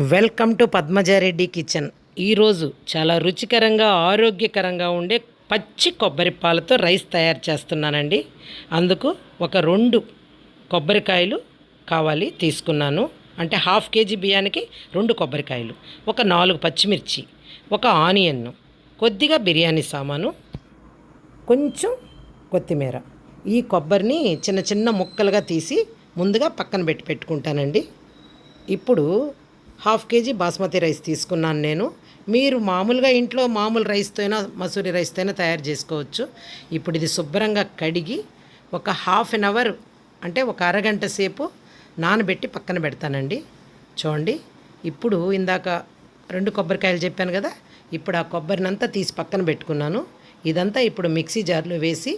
Welcome to Padmaja Reddy kitchen. ఈరోజు చాలా రుచికరంగా ఆరోగ్యకరంగా ఉండే పచ్చి కొబ్బరి పాలతో రైస్ తయారు చేస్తున్నానండి. అందుకు ఒక రెండు కొబ్బరికాయలు కావాలి తీసుకున్నాను. అంటే హాఫ్ కేజీ బియ్యానికి రెండు కొబ్బరికాయలు ఒక నాలుగు పచ్చిమిర్చి ఒక ఆనియన్ కొద్దిగా బిర్యానీ సామాను కొంచెం కొత్తిమీర. ఈ కొబ్బరిని చిన్న చిన్న ముక్కలుగా తీసి ముందుగా పక్కన పెట్టి పెట్టుకుంటానండి. ఇప్పుడు హాఫ్ కేజీ బాస్మతి రైస్ తీసుకున్నాను నేను. మీరు మామూలుగా ఇంట్లో మామూలు రైస్తో అయినా మసూరి రైస్తో అయినా తయారు చేసుకోవచ్చు. ఇప్పుడు ఇది శుభ్రంగా కడిగి ఒక హాఫ్ అన్ అవర్ అంటే ఒక అరగంట సేపు నానబెట్టి పక్కన పెడతానండి. చూడండి ఇప్పుడు ఇందాక రెండు కొబ్బరికాయలు చెప్పాను కదా ఇప్పుడు ఆ కొబ్బరినంతా తీసి పక్కన పెట్టుకున్నాను. ఇదంతా ఇప్పుడు మిక్సీ జార్లో వేసి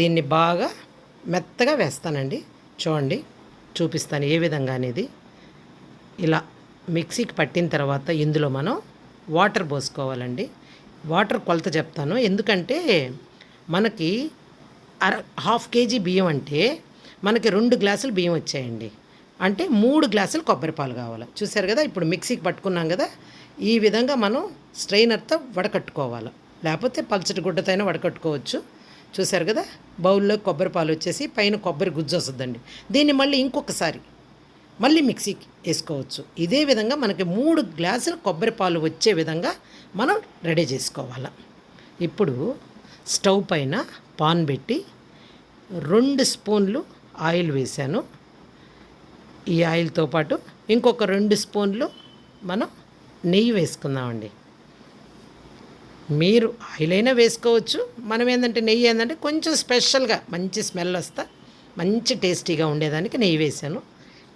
దీన్ని బాగా మెత్తగా వేస్తానండి. చూడండి చూపిస్తాను ఏ విధంగా అనేది. ఇలా మిక్సీకి పట్టిన తర్వాత ఇందులో మనం వాటర్ పోసుకోవాలండి. వాటర్ కొలత చెప్తాను. ఎందుకంటే మనకి అర హాఫ్ కేజీ బియ్యం అంటే మనకి రెండు గ్లాసులు బియ్యం వచ్చాయండి. అంటే మూడు గ్లాసులు కొబ్బరి పాలు కావాలి. చూసారు కదా? ఇప్పుడు మిక్సీకి పట్టుకున్నాం కదా? ఈ విధంగా మనం స్ట్రైనర్తో వడకట్టుకోవాలి. లేకపోతే పల్చటి గుడ్డతో అయినా వడకట్టుకోవచ్చు. చూసారు కదా? బౌల్లో కొబ్బరి పాలు వచ్చేసి పైన కొబ్బరి గుజ్జు వస్తుందండి. దీన్ని మళ్ళీ ఇంకొకసారి మళ్ళీ మిక్సీకి వేసుకోవచ్చు. ఇదే విధంగా మనకి మూడు గ్లాసులు కొబ్బరి పాలు వచ్చే విధంగా మనం రెడీ చేసుకోవాలి. ఇప్పుడు స్టవ్ పైన పాన్ పెట్టి రెండు స్పూన్లు ఆయిల్ వేసాను ఈ ఆయిల్తో పాటు ఇంకొక రెండు స్పూన్లు మనం నెయ్యి వేసుకుందామండి. మీరు ఆయిల్ అయినా వేసుకోవచ్చు. మనం ఏంటంటే నెయ్యి ఏంటంటే కొంచెం స్పెషల్గా మంచి స్మెల్ వస్తా మంచి టేస్టీగా ఉండేదానికి నెయ్యి వేసాను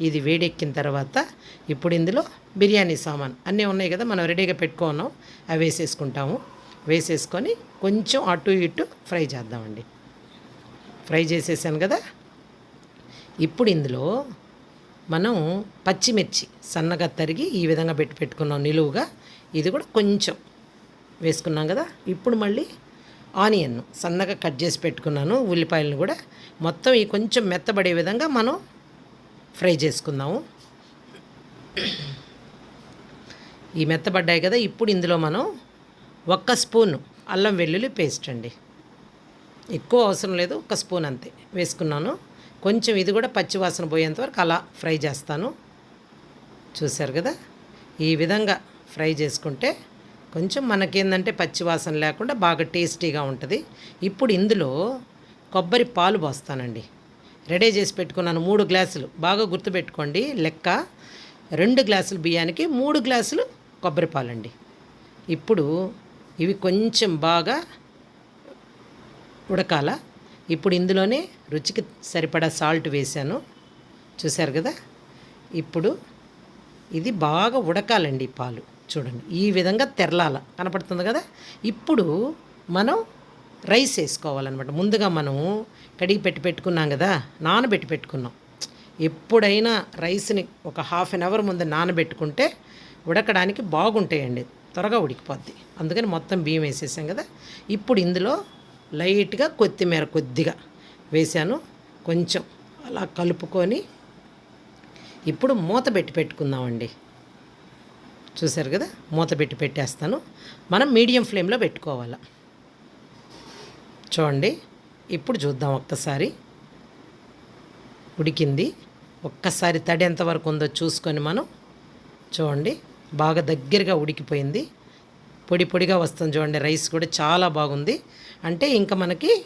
ఇది వేడెక్కిన తర్వాత ఇప్పుడు ఇందులో బిర్యానీ సామాన్ అన్నీ ఉన్నాయి కదా మనం రెడీగా పెట్టుకున్నాం. అవి వేసేసుకుంటాము. వేసేసుకొని కొంచెం అటు ఇటు ఫ్రై చేద్దామండి. ఫ్రై చేసేసాను కదా. ఇప్పుడు ఇందులో మనం పచ్చిమిర్చి సన్నగా తరిగి ఈ విధంగా పెట్టి పెట్టుకున్నాం నిలువుగా. ఇది కూడా కొంచెం వేసుకున్నాం కదా. ఇప్పుడు మళ్ళీ ఆనియన్ సన్నగా కట్ చేసి పెట్టుకున్నాను. ఉల్లిపాయలను కూడా మొత్తం ఈ కొంచెం మెత్తబడే విధంగా మనం ఫ్రై చేసుకుందాము. ఈ మెత్తబడ్డాయి కదా ఇప్పుడు ఇందులో మనం ఒక్క స్పూన్ అల్లం వెల్లుల్లి పేస్ట్ అండి. ఎక్కువ అవసరం లేదు ఒక స్పూన్ అంతే వేసుకున్నాను. కొంచెం ఇది కూడా పచ్చివాసన పోయేంత వరకు అలా ఫ్రై చేస్తాను. చూశారు కదా ఈ విధంగా ఫ్రై చేసుకుంటే కొంచెం మనకేందంటే పచ్చివాసన లేకుండా బాగా టేస్టీగా ఉంటుంది. ఇప్పుడు ఇందులో కొబ్బరి పాలు పోస్తానండి. రెడీ చేసి పెట్టుకున్నాను మూడు గ్లాసులు. బాగా గుర్తుపెట్టుకోండి లెక్క రెండు గ్లాసులు బియ్యానికి మూడు గ్లాసులు కొబ్బరి పాలండి. ఇప్పుడు ఇవి కొంచెం బాగా ఉడకాల. ఇప్పుడు ఇందులోనే రుచికి సరిపడా సాల్ట్ వేశాను. చూశారు కదా? ఇప్పుడు ఇది బాగా ఉడకాలండి ఈ పాలు. చూడండి ఈ విధంగా తెరలాల. కనపడుతుంది కదా? ఇప్పుడు మనం రైస్ వేసుకోవాలన్నమాట. ముందుగా మనం కడిగి పెట్టి పెట్టుకున్నాం కదా నానబెట్టి పెట్టుకున్నాం. ఎప్పుడైనా రైస్ని ఒక హాఫ్ అన్ అవర్ ముందు నానబెట్టుకుంటే ఉడకడానికి బాగుంటాయండి త్వరగా ఉడికిపోద్ది. అందుకని మొత్తం బియ్యం వేసేసాం కదా ఇప్పుడు ఇందులో లైట్గా కొత్తిమీర కొద్దిగా వేసాను కొంచెం అలా కలుపుకొని ఇప్పుడు మూత పెట్టి పెట్టుకుందామండి. చూశారు కదా మూత పెట్టి పెట్టేస్తాను. మనం మీడియం ఫ్లేమ్లో పెట్టుకోవాలి. చూడండి. ఇప్పుడు చూద్దాం ఒక్కసారి. ఉడికింది. ఒక్కసారి తడి ఎంతవరకు ఉందో చూసుకొని మనం చూడండి. బాగా దగ్గరగా ఉడికిపోయింది. పొడి పొడిగా వస్తుంది చూడండి. రైస్ కూడా చాలా బాగుంది. అంటే ఇంకా మనకి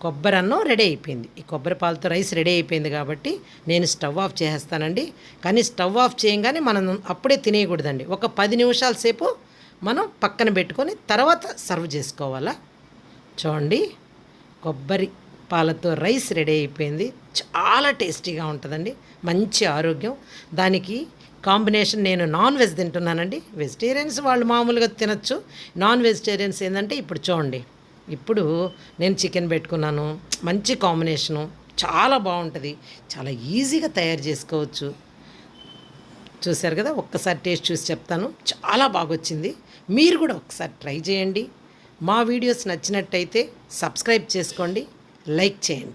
కొబ్బరి అన్నం రెడీ అయిపోయింది. ఈ కొబ్బరి పాలతో రైస్ రెడీ అయిపోయింది కాబట్టి నేను స్టవ్ ఆఫ్ చేసేస్తానండి. కానీ స్టవ్ ఆఫ్ చేయంగానే మనం అప్పుడే తినేయకూడదండి. ఒక పది నిమిషాల సేపు మనం పక్కన పెట్టుకొని తర్వాత సర్వ్ చేసుకోవాలా? చూడండి. కొబ్బరి పాలతో రైస్ రెడీ అయిపోయింది. చాలా టేస్టీగా ఉంటుందండి. మంచి ఆరోగ్యం. దానికి కాంబినేషన్ నేను నాన్ వెజ్ తింటున్నానండి. వెజిటేరియన్స్ వాళ్ళు మామూలుగా తినచ్చు. నాన్ వెజిటేరియన్స్ ఏంటంటే ఇప్పుడు చూడండి. ఇప్పుడు నేను చికెన్ పెట్టుకున్నాను. మంచి కాంబినేషను. చాలా బాగుంటుంది. చాలా ఈజీగా తయారు చేసుకోవచ్చు. చూశారు కదా? ఒక్కసారి టేస్ట్ చూసి చెప్తాను. చాలా బాగొచ్చింది. మీరు కూడా ఒకసారి ట్రై చేయండి. మా వీడియోస్ నచ్చినట్టయితే సబ్స్క్రైబ్ చేసుకోండి లైక్ చేయండి.